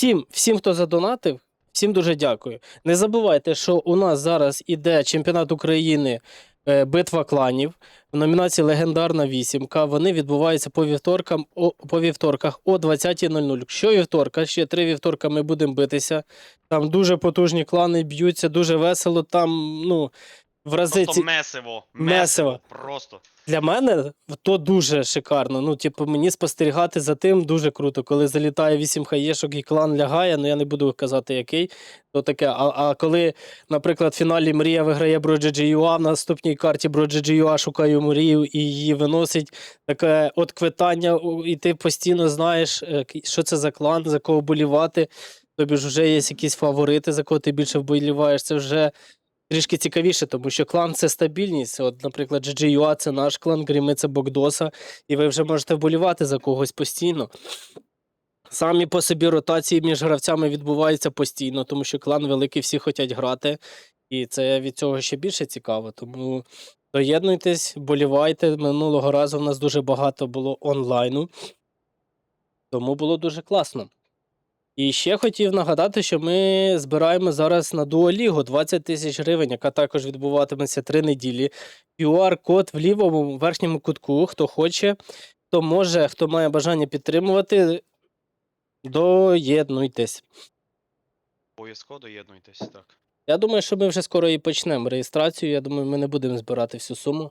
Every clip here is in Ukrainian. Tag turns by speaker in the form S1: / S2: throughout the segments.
S1: всім, всім, хто задонатив, всім дуже дякую. Не забувайте, що у нас зараз іде чемпіонат України е, Битва кланів в номінації Легендарна вісімка. Вони відбуваються по вівторкам о, по вівторках о 20.00. Що вівторка, ще три вівторка ми будемо битися. Там дуже потужні клани б'ються, дуже весело. Там, ну, в рази
S2: Просто
S1: ці...
S2: месиво.
S1: Месиво.
S2: Просто.
S1: Для мене то дуже шикарно. Ну, типу, мені спостерігати за тим дуже круто. Коли залітає вісім хаєшок і клан лягає, ну я не буду казати який, то таке. А, а коли, наприклад, в фіналі Мрія виграє Броджі.ua, в наступній карті Броджі.ua шукає Мрію і її виносить таке от квитання, і ти постійно знаєш, е, що це за клан, за кого болівати. Тобі ж вже є якісь фаворити, за кого ти більше вболіваєш. Це вже трішки цікавіше, тому що клан це стабільність. От, наприклад, GGUA це наш клан, Гріми це Богдоса, і ви вже можете вболівати за когось постійно. Самі по собі ротації між гравцями відбуваються постійно, тому що клан великий, всі хочуть грати, і це від цього ще більше цікаво. Тому доєднуйтесь, вболівайте. Минулого разу в нас дуже багато було онлайну, тому було дуже класно. І ще хотів нагадати, що ми збираємо зараз на Дуолігу 20 тисяч гривень, яка також відбуватиметься три неділі. QR-код в лівому верхньому кутку. Хто хоче, хто може, хто має бажання підтримувати, доєднуйтесь.
S2: Обов'язково доєднуйтесь, так.
S1: Я думаю, що ми вже скоро і почнемо реєстрацію. Я думаю, ми не будемо збирати всю суму.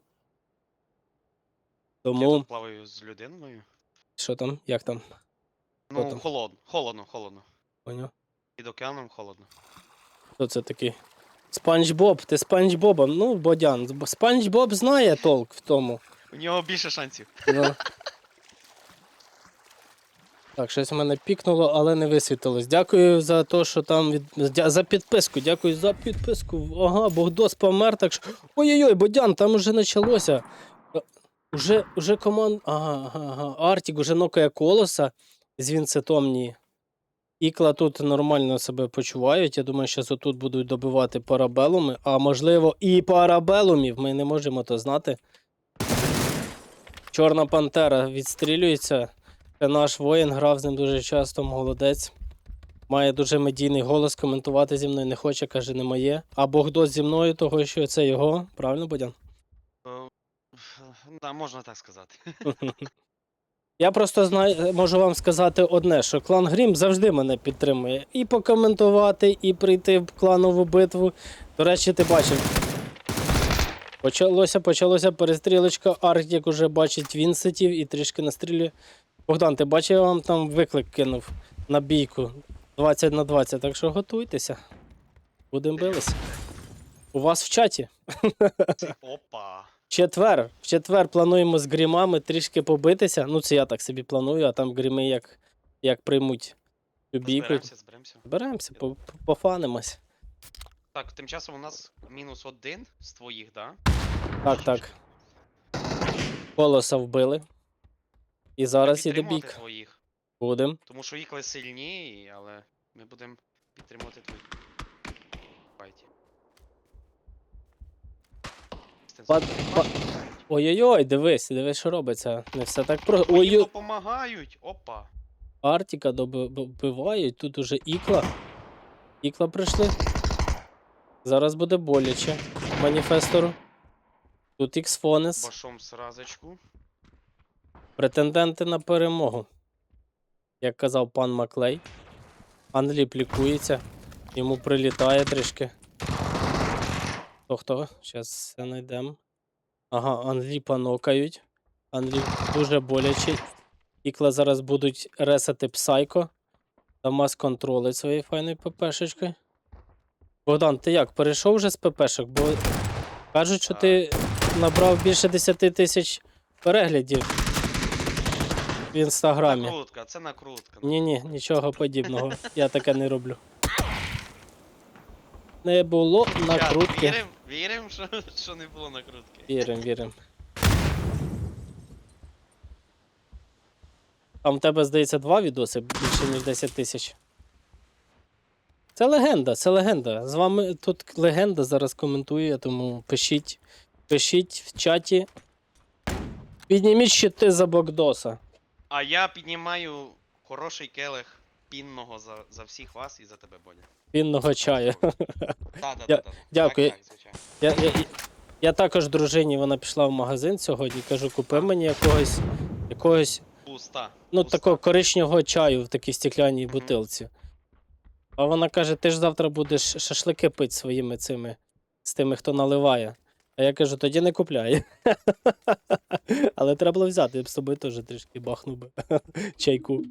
S2: Я тут плаваю з людиною.
S1: що там, як там?
S2: Ну,
S1: там?
S2: холодно, холодно, холодно.
S1: Поняв?
S2: Під океаном холодно.
S1: Хто це такий? Спанч Боб, ти Спанч Бобом. Ну, Бодян. Спанч Боб знає толк в тому.
S2: У нього більше шансів.
S1: Ну. Так, щось у мене пікнуло, але не висвітилось. Дякую за те, що там від... дя- за підписку. Дякую за підписку. Ага, Богдос помер, так що. Ой-ой-ой, Бодян, там уже почалося. Е, Уже, уже команд. Ага, ага, ага. Артік уже нокає колоса з Вінцетомні. Ікла тут нормально себе почувають. Я думаю, що тут будуть добивати парабелуми, а можливо і парабелумів. Ми не можемо то знати. Чорна Пантера відстрілюється. Це наш воїн, грав з ним дуже часто, молодець. Має дуже медійний голос, коментувати зі мною не хоче, каже, не моє. А Богдос зі мною, того що це його. Правильно, Бодян?
S2: Е, Да, можна так сказати.
S1: Я просто знаю, можу вам сказати одне, що клан Грім завжди мене підтримує. І покоментувати, і прийти в кланову битву. До речі, ти бачив. Почалося, почалося перестрілочка. Арктик уже бачить Вінсетів і трішки настрілює. Богдан, ти бачив, я вам там виклик кинув на бійку 20 на 20, так що готуйтеся. Будемо билися. У вас в чаті.
S2: Опа.
S1: Четвер. В четвер плануємо з грімами трішки побитися. Ну, це я так собі планую, а там гріми як, як приймуть цю бійку.
S2: Зберемося, зберемося.
S1: Зберемося, по- по- пофанимось.
S2: Так, тим часом у нас мінус один з твоїх, да?
S1: Так, так. Колоса вбили. І зараз іде
S2: Підтримувати
S1: бік.
S2: твоїх.
S1: Будем.
S2: Тому що ікли сильні, але ми будемо підтримувати твоїх.
S1: Пад- Ой-ой-ой, дивись, дивись, що робиться. Не все так просто.
S2: Ой,
S1: Ой,
S2: допомагають! Опа!
S1: Артіка добивають, тут уже ікла. Ікла прийшли. Зараз буде боляче. Маніфестору. Тут Іксфонес.
S2: Башом сразочку.
S1: Претенденти на перемогу. Як казав пан Маклей. Анліп лікується. Йому прилітає трішки. Хто хто? Зараз все знайдемо. Ага, Анліпа нокають. Анліп дуже болячий. Ікла зараз будуть ресати псайко. Дамас контролить своєю файною ППшечкою. Богдан, ти як? Перейшов вже з ППшок? Бо кажуть, що ти набрав більше 10 тисяч переглядів в інстаграмі.
S2: Накрутка, це накрутка.
S1: Ні, ні, нічого подібного. Я таке не роблю. Не було накрутки.
S2: Вірим, що, що не було накрутки.
S1: Вірим, вірим. Там в тебе, здається, два відоси більше, ніж 10 тисяч. Це легенда, це легенда. З вами тут легенда зараз коментує, тому пишіть. Пишіть в чаті. Підніміть щити за Богдоса.
S2: А я піднімаю хороший келих пінного за, за всіх вас і за тебе, Бодя.
S1: Пінного чаю.
S2: Так,
S1: дякую. Я, я, я- я також дружині, вона пішла в магазин сьогодні, кажу, купи мені якогось, якогось
S2: Пуста.
S1: ну,
S2: пуста.
S1: такого коричневого чаю в такій стеклянній
S2: Мгм.
S1: бутилці. А вона каже: ти ж завтра будеш шашлики пити своїми цими, з тими, хто наливає. А я кажу, тоді не купляй. Але треба було взяти, я б з тобою теж трішки бахнув би чайку.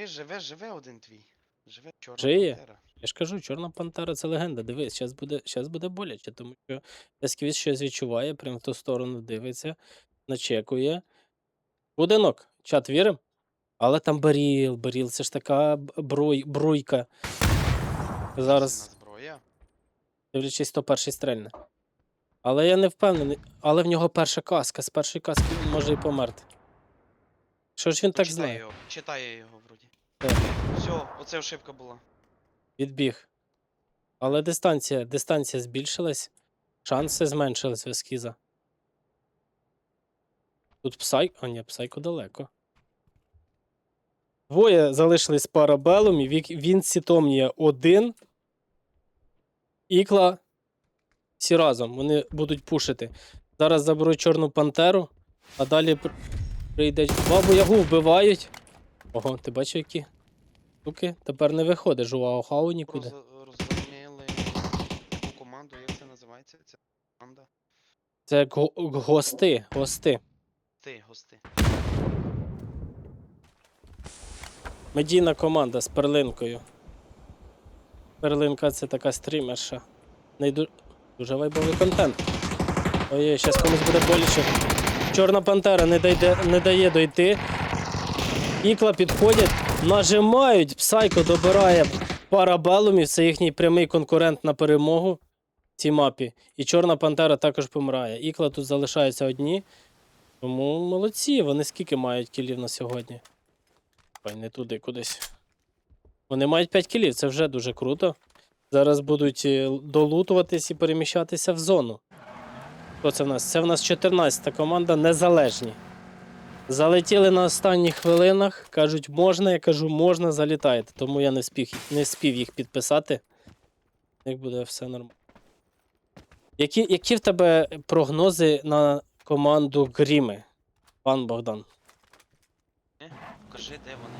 S2: Ти живе, живе один твій. Живе чорна
S1: Жиє?
S2: пантера.
S1: Я ж кажу, Чорна Пантера це легенда. Дивись, зараз буде, щас буде боляче, тому що Есквіз щось відчуває, прям в ту сторону дивиться, начекує. Будинок, чат вірим? Але там баріл, баріл, це ж така б- бруй, бруйка. Зараз,
S2: Сильна зброя.
S1: дивлячись, 101 стрельне. Але я не впевнений. Але в нього перша каска. З першої каски він може і померти. Що ж він так
S2: Читає
S1: знає?
S2: його. Читає його вроді. Все, оце ошибка була.
S1: Відбіг. Але дистанція, дистанція збільшилась, шанси зменшились в ескіза. Тут псай. А ні, псайко далеко. Двоє залишились парабелом, і він Сітомнія один. Ікла. Всі разом. Вони будуть пушити. Зараз заберуть Чорну Пантеру, а далі пр- прийде. Бабу Ягу вбивають. Ого, ти бачив, які? Штуки? Тепер не виходить Жуао Хау нікуди.
S2: Роз, розгромили яку команду, як це називається? Ця команда?
S1: Це го- гости, гости.
S2: Ти, гости.
S1: Медійна команда з перлинкою. Перлинка це така стрімерша. Найду... Дуже вайбовий контент. Ой, зараз комусь буде боляче. Чорна пантера не, дойде, не дає дойти. Ікла підходять, нажимають, псайко добирає парабелумів, це їхній прямий конкурент на перемогу в цій мапі. І Чорна пантера також помирає. Ікла тут залишаються одні. Тому молодці, вони скільки мають кілів на сьогодні? Ой, не туди, кудись. Вони мають 5 кілів, це вже дуже круто. Зараз будуть е, долутуватись і переміщатися в зону. Хто це в нас? Це в нас 14-та команда незалежні. Залетіли на останніх хвилинах. Кажуть, можна, я кажу, можна, залітайте. Тому я не спів, не спів їх підписати. Як буде все нормально. Які, які в тебе прогнози на команду Гріми, пан Богдан?
S2: Покажи, де вони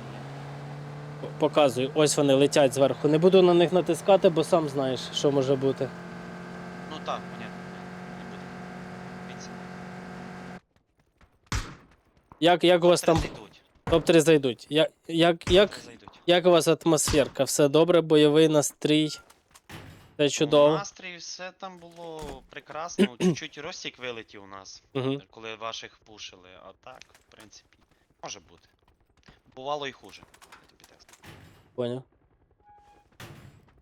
S2: є.
S1: Показую, ось вони летять зверху. Не буду на них натискати, бо сам знаєш, що може бути.
S2: Ну так, понятно. Не буде. Дивіться.
S1: Як, як у вас там
S2: Зайдуть.
S1: топ-3 зайдуть? Як, як, як,
S2: Зайдуть.
S1: як у вас атмосферка? Все добре, бойовий настрій? Все чудово.
S2: Настрій, все там було прекрасно. Чуть-чуть розтік вилетів у нас,
S1: Угу.
S2: коли ваших пушили. А так, в принципі, може бути. Бувало і хуже. Я тобі так скажу.
S1: Поняв.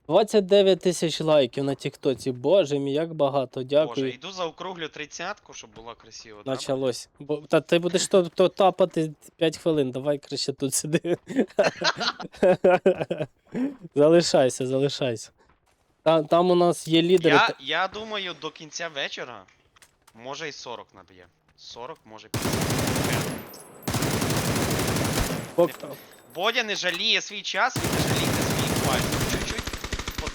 S1: 29 тисяч лайків на Тіктоці. Боже мій, як багато. Дякую.
S2: Боже, йду заокруглю тридцятку, щоб було красиво. да,
S1: Началось. Бо, та ти будеш то, то тапати 5 хвилин, давай краще тут сиди. залишайся, залишайся. Там, там у нас є лідери.
S2: Я, я думаю, до кінця вечора може і 40 наб'є. 40, може 50.
S1: пок-
S2: Бодя не жаліє свій час, ви не жалійте свій файт.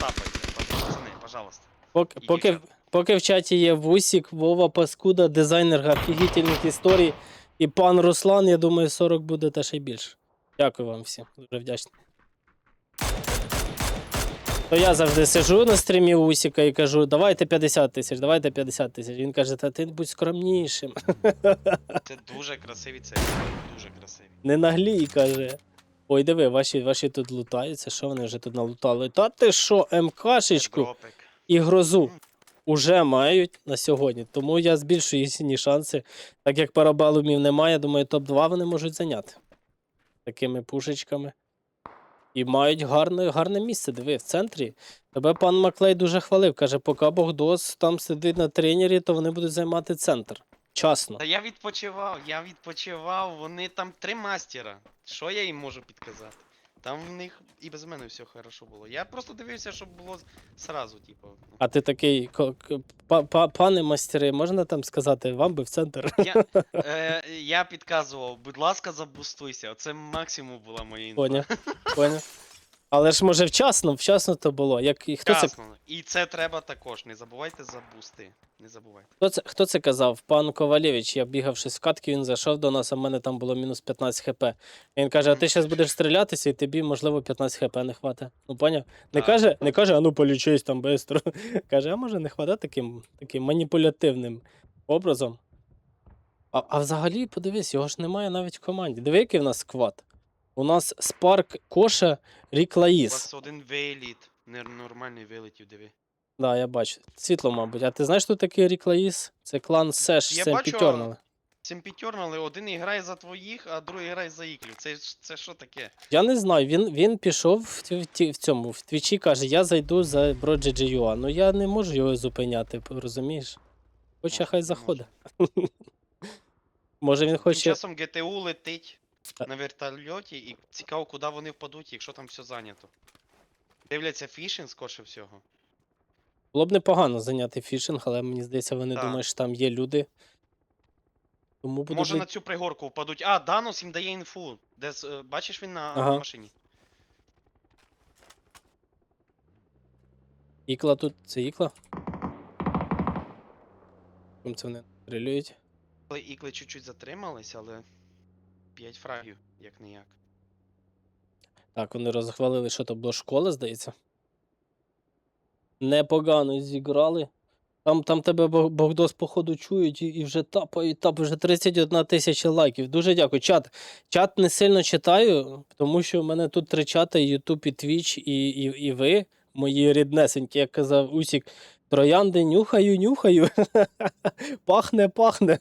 S2: Потапайте, пацани, пожалуйста.
S1: Поки,
S2: І
S1: поки,
S2: дівчата.
S1: поки в чаті є Вусік, Вова Паскуда, дизайнер офігітельних історій, і пан Руслан, я думаю, 40 буде та ще й більше. Дякую вам всім, дуже вдячний. То я завжди сижу на стрімі Усіка і кажу, давайте 50 тисяч, давайте 50 тисяч. Він каже, та ти будь скромнішим.
S2: Це дуже красиві це дуже красиві.
S1: Не наглій, каже. Ой, диви, ваші, ваші тут лутаються, що вони вже тут налутали? Та ти що, МКшечку? І грозу уже мають на сьогодні. Тому я збільшую їхні шанси. Так як парабелумів немає, думаю, топ-2 вони можуть зайняти такими пушечками. І мають гарне, гарне місце. Диви, в центрі. Тебе пан Маклей дуже хвалив. Каже, поки Богдос там сидить на тренері, то вони будуть займати центр. Часно.
S2: Та я відпочивав, я відпочивав, вони там три мастера. Що я їм можу підказати? Там в них і без мене все хорошо було. Я просто дивився, щоб було сразу, типу. ну.
S1: А ти такий, пане мастери, можна там сказати, вам би в центр?
S2: Я, е, я підказував, будь ласка, забустуйся. Оце максимум була моя інфа.
S1: Поняв. Поняв. Але ж може вчасно, вчасно то було. Як, і хто, це.
S2: І це треба також. Не забувайте за бусти. Не забувайте.
S1: хто, це, хто це казав? Пан Ковалєвич, я бігав щось в катки, він зайшов до нас, а в мене там було мінус 15 хп. Він каже, а ти зараз будеш стрілятися, і тобі, можливо, 15 хп не хватить. Ну, поняв? Не
S2: Так.
S1: каже, не каже, а ну полічись там швидко. каже, а може не хватить таким, таким маніпулятивним образом. А, а взагалі, подивись, його ж немає навіть в команді. Диви, який в нас сквад. У нас Спарк, Коша, Рік
S2: У
S1: Лаїс.
S2: вас один виліт. Нормальний вилетів, диви.
S1: Да, я бачу. Світло, мабуть. А ти знаєш, хто такий Рік Лаїс? Це клан Сеш,
S2: Я
S1: це
S2: бачу,
S1: Пітьорнали.
S2: Цим пітьорнали, один грає за твоїх, а другий грає за іклів. Це, ж- це що таке?
S1: Я не знаю, він, він пішов в, ті- в, ті- в цьому, в твічі каже, я зайду за Broджі.ua. Ну я не можу його зупиняти, розумієш? Хоче
S2: Може,
S1: хай
S2: не
S1: заходить. Може він
S2: Тим
S1: хоче.
S2: часом ГТУ летить на вертольоті і цікаво, куди вони впадуть, якщо там все зайнято. Дивляться фішинг, скорше всього.
S1: Було б непогано зайняти фішинг, але мені здається, вони
S2: Так.
S1: думають, що там є люди. Тому буде.
S2: Може на цю пригорку впадуть. А, Данус їм дає інфу. Де, з- е, бачиш він на
S1: Ага.
S2: машині?
S1: Ікла тут. Це ікла? Чим це вони стрілюють?
S2: Ікли чуть-чуть затримались, але 5 фрагів, як не як.
S1: Так, вони розхвалили, що то було школа, здається. Непогано зіграли. Там, там тебе Богдос, походу, чують і, і вже тапають, тап, вже 31 тисяча лайків. Дуже дякую. Чат. Чат не сильно читаю, тому що в мене тут три чати: YouTube і Twitch, і, і, і ви, мої ріднесенькі, як казав Усік, троянди нюхаю, нюхаю. пахне, пахне.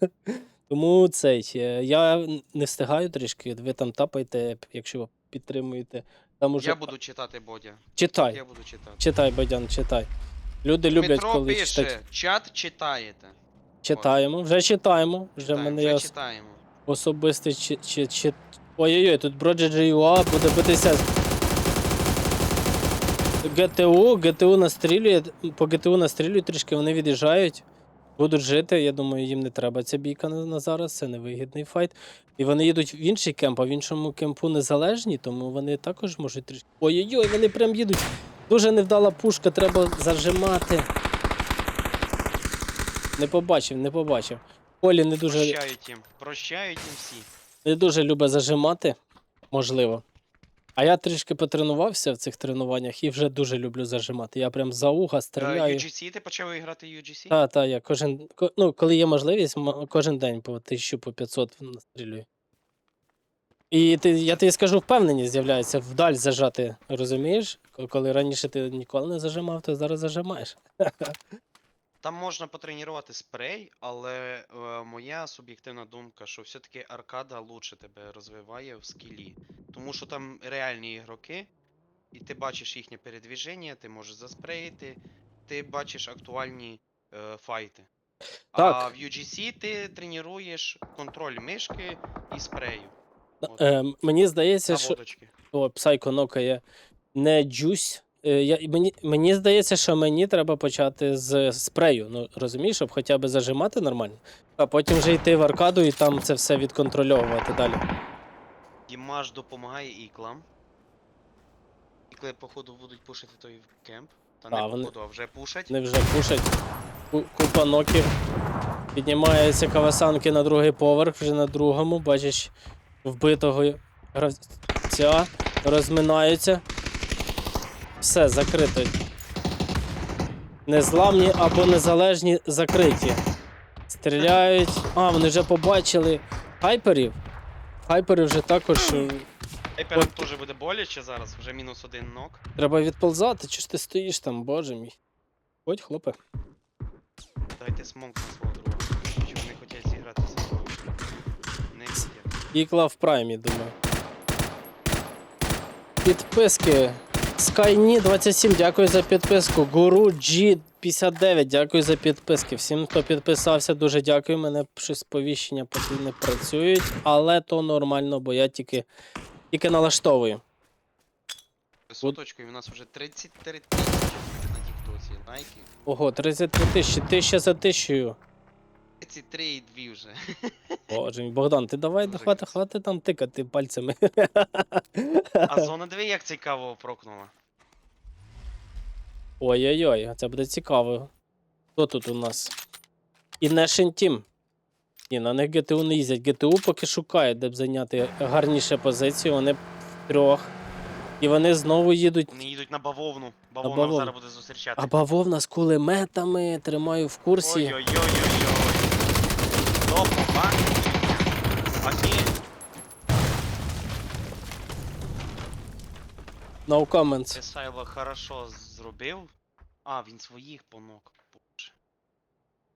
S1: Тому цей. е, Я не встигаю трішки. Ви там тапайте, якщо підтримуєте. Там уже...
S2: Я буду читати, Бодя.
S1: Читай,
S2: Я буду читати.
S1: читай, Бадян, читай. Люди люблять,
S2: Дмитро
S1: коли
S2: пише,
S1: читають.
S2: чат читаєте.
S1: Читаємо, вже читаємо. Вже
S2: Читаємо,
S1: мене
S2: вже
S1: ос-
S2: читаємо.
S1: особистий чи, чи, чи... Ой-ой-ой, тут Broджі.ua буде битися. ГТУ, ГТУ настрілює, по ГТУ настрілюють трішки, вони від'їжджають, будуть жити. Я думаю, їм не треба ця бійка на, на зараз, це невигідний файт. І вони їдуть в інший кемп, а в іншому кемпу незалежні, тому вони також можуть трішки. Ой-ой-ой, вони прям їдуть. Дуже невдала пушка, треба зажимати. Не побачив, не побачив. Полі не дуже.
S2: Прощають їм. Прощають їм всі.
S1: Не дуже любить зажимати, можливо. А я трішки потренувався в цих тренуваннях і вже дуже люблю зажимати. Я прям за уха
S2: Е,
S1: стріляю.
S2: UGC, ти почав грати UGC?
S1: Та, та, я кожен, ко- ну, коли є можливість, м- кожен день по 1000 по 500 настрілюю. І ти, я тобі скажу, впевненість з'являється вдаль зажати, розумієш? Ко- Коли раніше ти ніколи не зажимав, то зараз зажимаєш.
S2: Там можна потренувати спрей, але е, моя суб'єктивна думка, що все-таки аркада лучше тебе розвиває в скілі. Тому що там реальні ігроки, і ти бачиш їхнє передвіження, ти можеш заспреїти, ти бачиш актуальні е, файти. А в UGC ти тренуєш контроль мишки і спрею. От,
S1: Е, мені здається, що.
S2: наводочки.
S1: О, псайко нокає не джусь. Е, Я, мені, мені здається, що мені треба почати з спрею. Ну, розумієш, щоб хоча б зажимати нормально, а потім вже йти в аркаду і там це все відконтрольовувати далі.
S2: Дімаш допомагає іклам. Ікли, походу, будуть пушити той кемп. Та
S1: Та,
S2: не
S1: вони-
S2: походу, а вже пушать.
S1: Вони вже пушать. Ку- Купа ноків. Піднімається кавасанки на другий поверх, вже на другому. Бачиш вбитого гравця. Розминаються. Все, закрито. Незламні або незалежні закриті. Стріляють. А, вони вже побачили хайперів. Хайпери вже також. е,
S2: Хайперам
S1: От.
S2: теж буде боляче зараз, вже мінус один нок.
S1: Треба відползати, чи ж ти стоїш там, боже мій. Ходь, хлопе.
S2: Дайте смок на свого друга. Чи вони хочуть зіграти зі мною? Не.
S1: Ікла в праймі, думаю. Підписки. Skyni 27, дякую за підписку. Гуру G59, дякую за підписки. Всім, хто підписався, дуже дякую. Мене щось сповіщення поки не працюють, але то нормально, бо я тільки, тільки налаштовую.
S2: Соточкою у нас вже 33 тисячі на тіктоці лайки.
S1: Ого, 33 тисячі, тисяча за тисячою.
S2: Ці три і дві вже.
S1: Боже мій, Богдан, ти давай
S2: Дуже
S1: хвати, хвати там тикати пальцями.
S2: А зона диви, як цікаво прокнула.
S1: Ой-ой-ой, це буде цікаво. Хто тут у нас? Ination Team. Ні, на них ГТУ не їздять. ГТУ поки шукають, де б зайняти гарніше позицію. Вони втрьох. І вони знову їдуть.
S2: Вони їдуть на бавовну. Бавовна
S1: бавовну.
S2: зараз буде зустрічати.
S1: А бавовна з кулеметами, тримаю в курсі.
S2: Ой-ой-ой-ой-ой. До побачення. Окей.
S1: No comments.
S2: Сайло хорошо зробив. А, він своїх понок. Боже.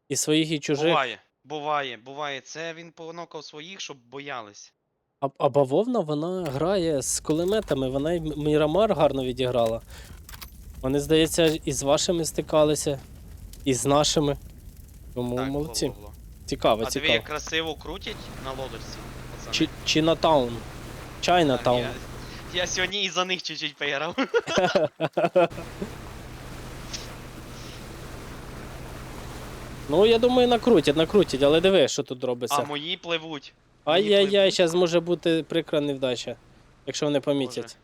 S1: І своїх, і чужих.
S2: Буває, буває, буває. Це він понокав своїх, щоб боялись.
S1: А, а бавовна вона грає з кулеметами, вона й Мірамар гарно відіграла. Вони, здається, і з вашими стикалися, і з нашими. Тому
S2: Так,
S1: молодці.
S2: було, було.
S1: Цікаво,
S2: А
S1: цікаво.
S2: як красиво крутять на лодочці. пацани.
S1: Чи, Чінатаун.
S2: Так,
S1: Чайнатаун.
S2: Я, я сьогодні і за них чуть-чуть поіграв.
S1: Ну, я думаю, накрутять, накрутять, але диви, що тут робиться.
S2: А мої пливуть.
S1: Ай-яй-яй, зараз може бути прикра невдача, якщо вони помітять.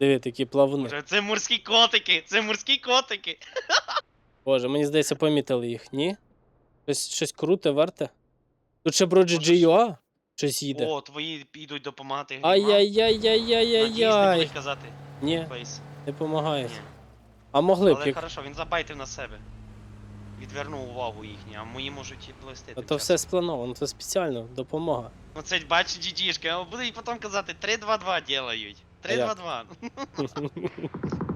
S1: Диви, такі плавуни.
S2: Боже, це морські котики! Це морські котики!
S1: Боже, мені здається, помітили їх, ні? Щось, щось круте, верте. Тут ще
S2: Може,
S1: GGUA щось їде.
S2: О, твої підуть допомагати. Надіюсь, не
S1: Ай-яй-яй-яй-яй-яй.
S2: будуть казати
S1: Ні,
S2: фейс.
S1: не допомагають.
S2: Ні.
S1: А могли б
S2: Але
S1: їх.
S2: хорошо, він забайтив на себе. Відвернув увагу їхню, а мої можуть і плести.
S1: А то все сплановано, це спеціально, допомога.
S2: Ну це бачиш GG-шки, а будуть потім казати 3-2-2 делають.
S1: А як?
S2: 3-2-2.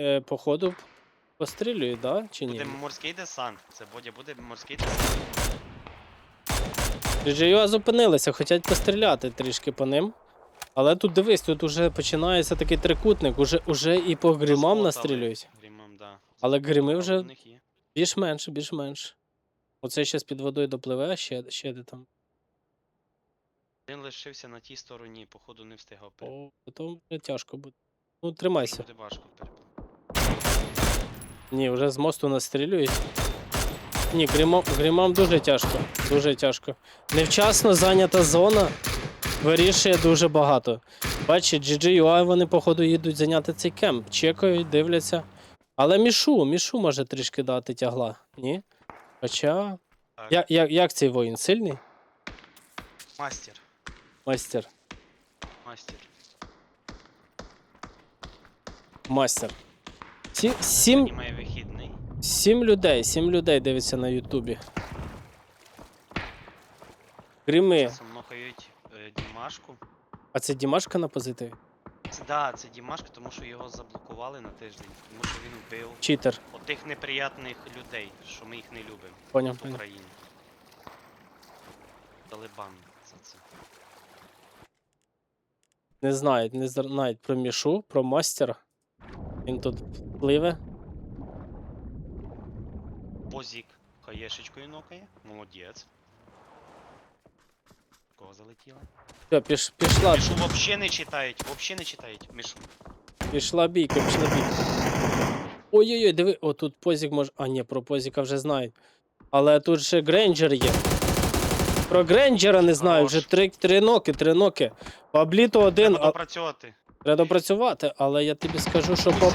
S1: Е, походу, пострілюють, да? Чи ні?
S2: Буде морський десант. Це Бодя буде морський десант.
S1: GGUA зупинилися, хочуть постріляти трішки по ним. Але тут дивись, тут уже починається такий трикутник, уже, уже і по грімам настрілюють.
S2: Грімам, да.
S1: Але грими вже більш-менш, більш-менш. Оце ще під водою допливе, ще, ще де там.
S2: Один лишився на тій стороні, походу не встигав.
S1: О, то тяжко буде. Ну, тримайся.
S2: Буде важко.
S1: Ні, вже з мосту настрілюють. Ні, грімам, грімам дуже тяжко. Дуже тяжко. Невчасно зайнята зона вирішує дуже багато. Бачить, GGUI вони, походу, їдуть зайняти цей кемп. Чекають, дивляться. Але мішу, мішу може трішки дати тягла. Ні? Хоча. Я, я, як цей воїн? Сильний?
S2: Мастер.
S1: Майстер.
S2: Мастер.
S1: Мастер. Сі, сім,
S2: вихідний.
S1: сім людей, сім людей дивиться на Ютубі. Грими.
S2: Часом нохають е, Дімашку.
S1: А це Дімашка на позитиві?
S2: Це, да, це Дімашка, тому що його заблокували на тиждень, тому що він вбив
S1: Читер.
S2: отих неприятних людей, що ми їх не любимо
S1: Поняв.
S2: в
S1: поняв.
S2: Україні. Талибан за це.
S1: Не знають, не знають про Мішу, про мастера. Він тут пливе.
S2: Бозік хаєшечкою нокає. Молодець. Кого залетіла?
S1: Все, піш, пішла,
S2: Мішу взагалі не читають, взагалі не читають. Мішу.
S1: пішла бійка, пішла бійка. Ой-ой-ой, диви, о, тут позік може. А, ні, про позіка вже знають. Але тут ще Грейнджер є. Про Грейнджера не знаю, вже три, три ноки, три ноки. Пабліто один,
S2: Треба
S1: а
S2: допрацьовувати.
S1: треба допрацювати, але я тобі скажу, що Паб...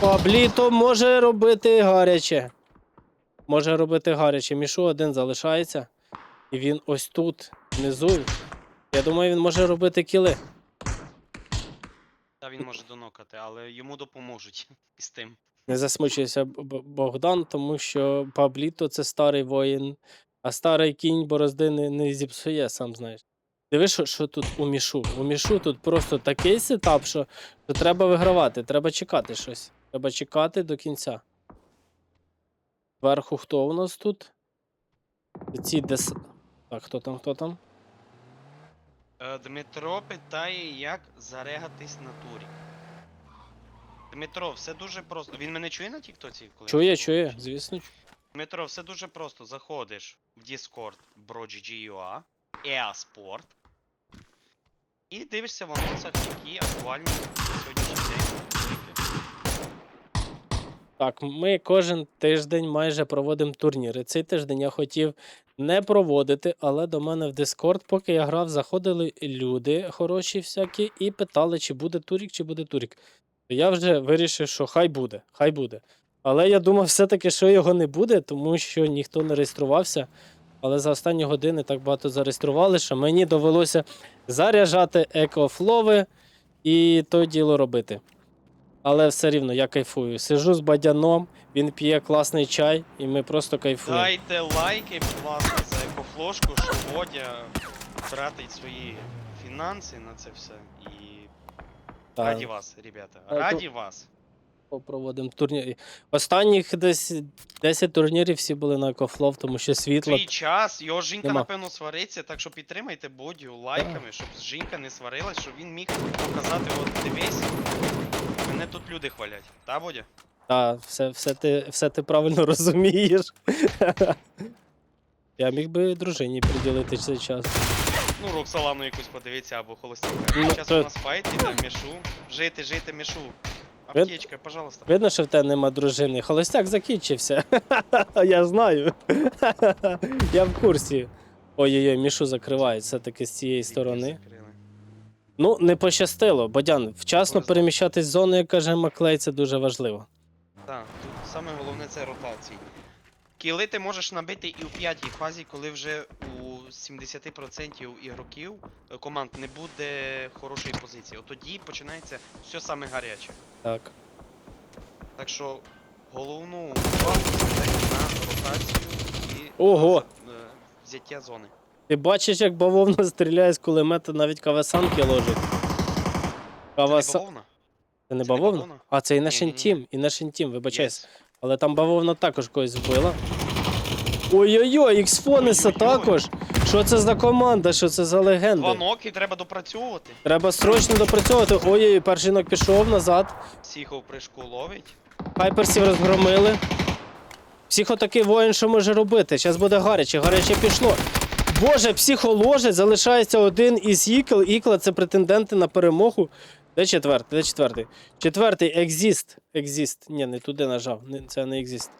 S1: Пабліто може робити гаряче. Може робити гаряче. Мішу один залишається. І він ось тут, внизу. Я думаю, він може робити кіли.
S2: Та він може донокати, але йому допоможуть із тим.
S1: Не Б- Богдан, тому що Пабліто це старий воїн, а старий кінь борозди не, не зіпсує, сам знаєш. Диви, що, що тут у мішу. У мішу тут просто такий сетап, що, що треба вигравати, треба чекати щось. Треба чекати до кінця. Зверху хто у нас тут? Ці дес... Так, хто там, хто там?
S2: Е, Дмитро питає, як зарегатись на турі. Дмитро, все дуже просто. Він мене чує на тіктоці? коли я
S1: Чує,
S2: говорю,
S1: чує, звісно.
S2: Дмитро, все дуже просто. Заходиш в Discord BroGGUA, EA Sport і дивишся в анонсах, які актуальні на сьогоднішній день.
S1: Так, ми кожен тиждень майже проводимо турніри. Цей тиждень я хотів не проводити, але до мене в Discord, поки я грав, заходили люди хороші всякі і питали, чи буде турік, чи буде турік. Я вже вирішив, що хай буде, хай буде. Але я думав все-таки, що його не буде, тому що ніхто не реєструвався. Але за останні години так багато зареєстрували, що мені довелося заряджати екофлови і то діло робити. Але все рівно я кайфую. Сижу з бадяном, він п'є класний чай, і ми просто кайфуємо.
S2: Дайте лайки, будь ласка, за екофлошку, що Водя тратить свої фінанси на це все. І
S1: Та,
S2: раді вас, ребята.
S1: А,
S2: Раді вас.
S1: Проводимо турніри. Останніх десь 10 турнірів всі були на екофлов, тому що світло.
S2: Твій час, його жінка,
S1: Нема.
S2: напевно, свариться, так що підтримайте Бодю лайками, щоб жінка не сварилась, щоб він міг показати, от дивись. Мене тут люди хвалять. Та, Бодя?
S1: Та, все, все, ти, все ти правильно розумієш. Я міг би дружині приділити цей час.
S2: Ну, Роксолану якусь подивіться або холостяка.
S1: Ну,
S2: Зараз
S1: то-
S2: у нас файт, іде мішу. Жити, жити, мішу. Аптечка, пожалуйста.
S1: Видно, що в тебе нема дружини. Холостяк закінчився. Я знаю. Я в курсі. Ой-ой-ой, мішу закривають все-таки з цієї сторони. Ну, не пощастило, Бодян. Вчасно
S2: Повезло.
S1: переміщатись з зони, як каже Маклей, це дуже важливо.
S2: Так, тут саме головне це ротації. Кіли ти можеш набити і у п'ятій фазі, коли вже у 70% ігроків е, команд не буде хорошої позиції. От тоді починається все саме гаряче.
S1: Так.
S2: Так що головну увагу звертайте на ротацію і
S1: Ого.
S2: е, взяття зони.
S1: Ти бачиш, як бавовна стріляє з кулемета, навіть кавасанки ложить.
S2: Це не бавовна?
S1: Це не бавовна?
S2: бавовна?
S1: А, це і наш
S2: Ні-ні-ні.
S1: інтім, і наш інтім, вибачайся. Але там бавовна також когось вбила. Ой-ой-ой, Іксфонеса
S2: Ой-ой-ой.
S1: також. Що це за команда? Що це за легенди?
S2: Два ноки треба допрацьовувати.
S1: Треба срочно допрацьовувати. Ой-ой, перший нок пішов назад.
S2: Психо в прыжку ловить.
S1: Хайперсів розгромили. Психо такий воїн, що може робити. Зараз буде гаряче, гаряче пішло. Боже, психо ложить, залишається один із ікл. Ікла це претенденти на перемогу. Де четвертий? Де четвертий? Четвертий екзіст. Екзіст. Ні, не туди нажав. Це не екзіст.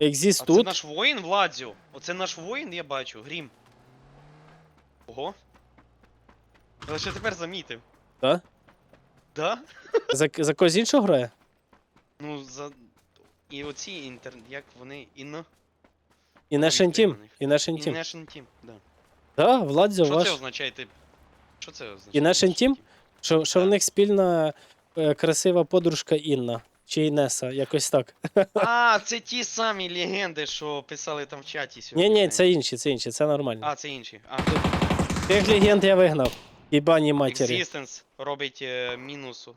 S1: Екзіст
S2: А це наш воїн, Владзю. Оце наш воїн, я бачу, Грім. Ого. Я лише тепер замітив.
S1: Да?
S2: Да?
S1: За, за когось іншого грає?
S2: Ну, за. І оці інтер... як вони. Іно.
S1: І інтім.
S2: прийманий.
S1: І наш інтім.
S2: International Team, да.
S1: Да, Владзо
S2: Що
S1: ваш.
S2: це означає? Ти... Що це означає?
S1: І наш інтім? Що, що в
S2: Так.
S1: них спільна е, красива подружка Інна. Чи Інеса, якось так.
S2: А, це ті самі легенди, що писали там в чаті сьогодні.
S1: Ні, ні, це інші, це інші, це нормально.
S2: А, це інші. А,
S1: Тих легенд я вигнав. І бані матері.
S2: Existence робить е, мінусу.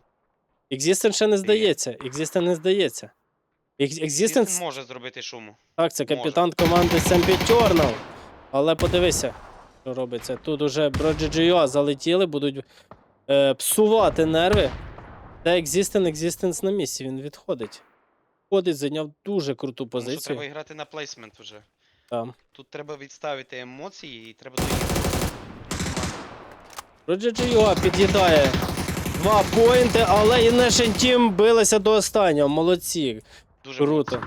S1: Existence ще не здається. Existence не здається. Ex-
S2: Existence може зробити шуму.
S1: так, це капітан команди Сempiternal. Але подивися, що робиться. Тут уже Broджі залетіли, будуть е, псувати нерви. Та Existence, Existence на місці, він відходить. Ходить, зайняв дуже круту
S2: Тому що
S1: позицію.
S2: треба грати на плейсмент вже.
S1: Там.
S2: Тут треба відставити емоції і треба доїхати.
S1: Роджеджіо під'їдає два поінти, але і Nation Team билися до останнього. Молодці.
S2: Дуже
S1: Круто.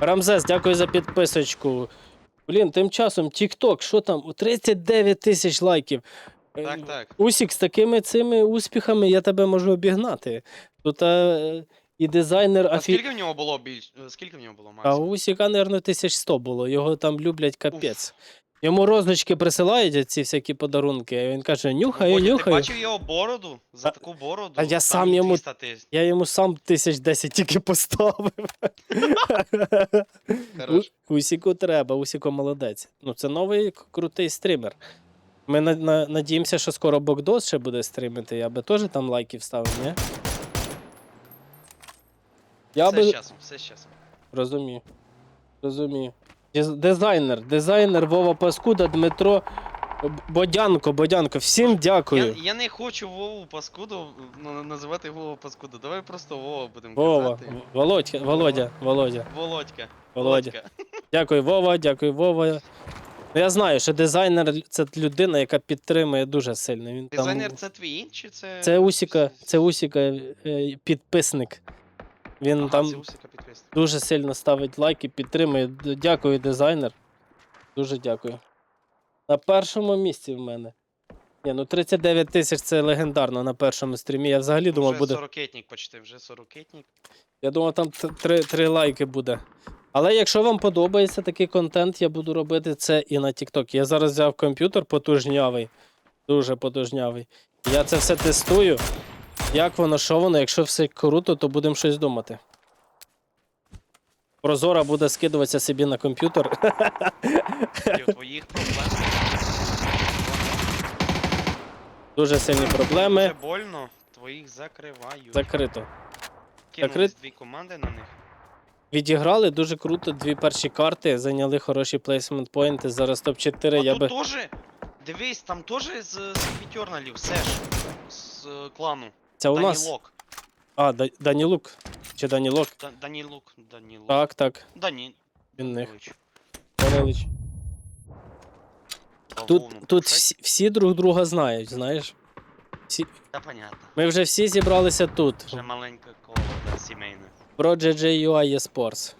S1: Рамзес, дякую за підписочку. Блін, тим часом TikTok, що там? 39 тисяч лайків. Е,
S2: Так, так.
S1: Усік, з такими цими успіхами я тебе можу обігнати. Тут а, і дизайнер
S2: А
S1: афі...
S2: скільки в нього було більш. е, Скільки в нього було
S1: А
S2: максимум?
S1: у Усіка, мабуть, 1100 було. Його там люблять капець. Йому розочки присилають ці всякі подарунки, а він каже: нюхаю,
S2: Бодя, Ти бачив його бороду? За таку бороду.
S1: а я
S2: там
S1: сам йому-
S2: 200 тисяч.
S1: Я йому сам тисяч десять тільки поставив.
S2: Хорош.
S1: У- Усіку треба, Усіко молодець. Ну, це новий к- крутий стрімер. Ми на, на, надіємося, що скоро Богдос ще буде стрімити, я би теж там лайків ставив, ні? Я
S2: Все з часом, все з часом.
S1: Розумію. Розумію. Дизайнер, дизайнер Вова Паскуда, Дмитро Бодянко, Бодянко. Всім дякую.
S2: Я, я не хочу Вову Паскуду ну, називати Вову Паскуду. Давай просто Вова будемо
S1: Вова,
S2: казати.
S1: В- Володька, Володя, Володя.
S2: Володька.
S1: Володя.
S2: Володька.
S1: Дякую, Вова, дякую, Вова. Ну, Я знаю, що дизайнер це людина, яка підтримує дуже сильно. Він
S2: Дизайнер
S1: там...
S2: це твій чи це.
S1: Це Усіка, це Усіка е, підписник. Він
S2: Ага,
S1: там дуже сильно ставить лайки, підтримує. Д- Дякую, дизайнер. Дуже дякую. На першому місці в мене. Ні, ну 39 тисяч це легендарно на першому стрімі. Я взагалі думав,
S2: Вже
S1: буде.
S2: 40 почти, вже 40
S1: Я думав, там т- три, три лайки буде. Але якщо вам подобається такий контент, я буду робити це і на TikTok. Я зараз взяв комп'ютер потужнявий, дуже потужнявий. Я це все тестую. Як воно, що воно, якщо все круто, то будемо щось думати. Прозора буде скидуватися собі на комп'ютер.
S2: І твоїх проблем.
S1: Дуже сильні
S2: Дуже
S1: проблеми.
S2: больно, твоїх закривають.
S1: Закрито.
S2: Кинулись
S1: закрит-
S2: дві команди на них.
S1: Відіграли дуже круто. Дві перші карти, зайняли хороші плейсмент поінти. Зараз топ-4.
S2: А
S1: Я
S2: тут
S1: би...
S2: теж, дивись, там теж з, з Пітьорналів, Сеш, з е, клану.
S1: Це у нас.
S2: Данілок.
S1: А, Да- Данілук. Чи Данілок?
S2: Да, Данілук, Данілук.
S1: Так, так.
S2: Дані...
S1: Він них.
S2: Данилович.
S1: Данилич. Тут,
S2: Бавовну
S1: тут
S2: пушать.
S1: всі, всі друг друга знають, знаєш. Всі...
S2: Та понятно.
S1: Ми вже всі зібралися тут.
S2: Вже маленьке коло, да, сімейне.
S1: Про GGUI eSports.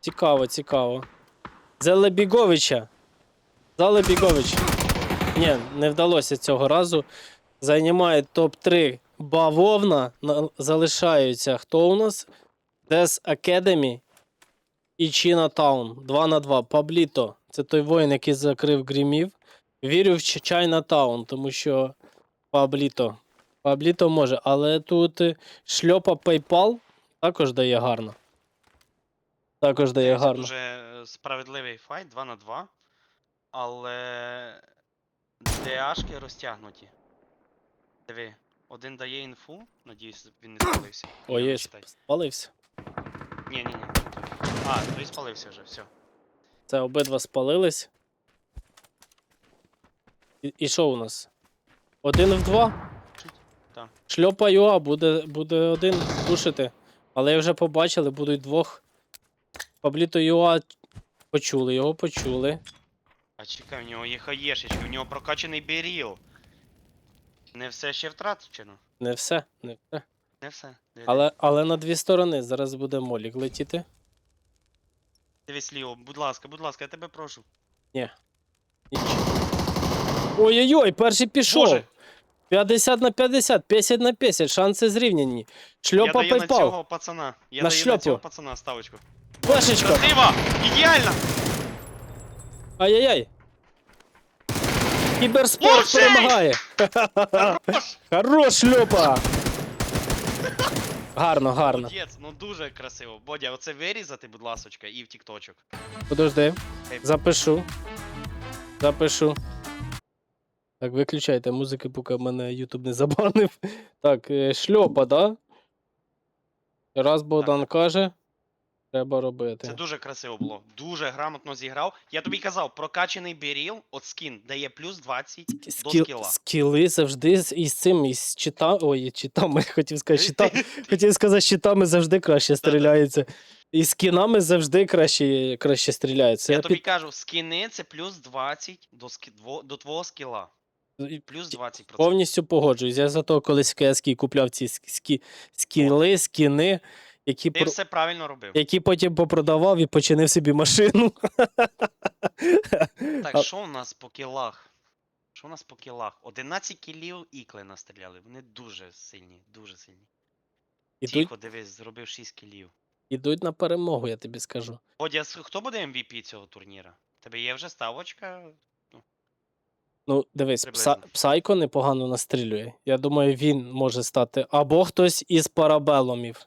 S1: Цікаво, цікаво. Зелебіговича. Залебігович. Ні, не вдалося цього разу. Займає топ-3 бавовна. На- Залишаються хто у нас? Des Academy і Chinatown. 2 на 2. Пабліто. Це той воїн, який закрив грімів. Вірю в Ч- Chinatown, тому що Пабліто. Пабліто може, але тут е, шльопа PayPal також дає гарно. Також дає гарно.
S2: Це дуже е, справедливий файт, 2 на 2. Але ДАшки розтягнуті. Диви, один дає інфу, надіюсь, він не спалився.
S1: Ой, є,
S2: читай.
S1: спалився.
S2: Ні, ні, ні. А, той спалився вже, все.
S1: Це обидва спалились. І, і що у нас? Один в два?
S2: Так.
S1: Шльопа ЮА буде, буде один душити. Але я вже побачили, будуть двох. Пабліто ЮА почули, його почули.
S2: Чекай, в нього є хаєшечки, в нього прокачаний біріл. Не все ще втрачено.
S1: Не все, не все.
S2: Не все.
S1: Але, але на дві сторони зараз буде молік летіти.
S2: Дивись ліво, будь ласка, будь ласка, я тебе прошу.
S1: Ніч. Ой-ой-ой, перший пішов.
S2: Боже,
S1: 50 на 50, 50 на 50, шанси зрівняні.
S2: я
S1: Шльопа
S2: даю на цього пацана. Я
S1: На
S2: даю
S1: шльопу.
S2: на цього пацана ставочку.
S1: Флешечка.
S2: Красиво! Ідеально!
S1: Ай-яй-яй. Кіберспорт
S2: Лучший!
S1: перемагає.
S2: Хорош!
S1: Хорош, шльопа. Гарно, гарно.
S2: Молодець, ну дуже красиво. Бодя, оце вирізати, будь ласочка, і в тікточок.
S1: Подожди. Запишу. Запишу. Так, виключайте музики, поки мене YouTube не забанив. Так, е, шльопа, да? Раз Богдан каже, треба робити.
S2: Це дуже красиво було. Дуже грамотно зіграв. Я тобі казав, прокачаний біріл, от скін, дає плюс 20 до
S1: Скіл,
S2: скіла.
S1: скіли завжди з із цим, із чита. Ой, читами, хотів сказати, щита, хотів сказати, щитами завжди краще стріляється. І з кінами завжди краще, краще стріляється.
S2: Я
S1: Я
S2: тобі
S1: під...
S2: кажу, скіни це плюс 20 до, скі... дво- до твого скіла. Плюс 20%.
S1: Повністю погоджуюсь. Я за того колись в КСК купляв ці скі, скі, скіли, скіни, які,
S2: Ти
S1: про...
S2: все правильно робив.
S1: які потім попродавав і починив собі машину.
S2: Так,
S1: А-
S2: що у нас по кілах? Що у нас по кілах? 11 кілів ікли настріляли. Вони дуже сильні, дуже сильні.
S1: Ідуть,
S2: Тихо, дивись, зробив 6 кілів.
S1: ідуть на перемогу, я тобі скажу.
S2: Бодя, с- хто буде MVP цього турніра? Тебе є вже ставочка?
S1: Ну, дивись, пса,
S2: Приблизно.
S1: Псайко непогано настрілює. Я думаю, він може стати. Або хтось із парабеломів.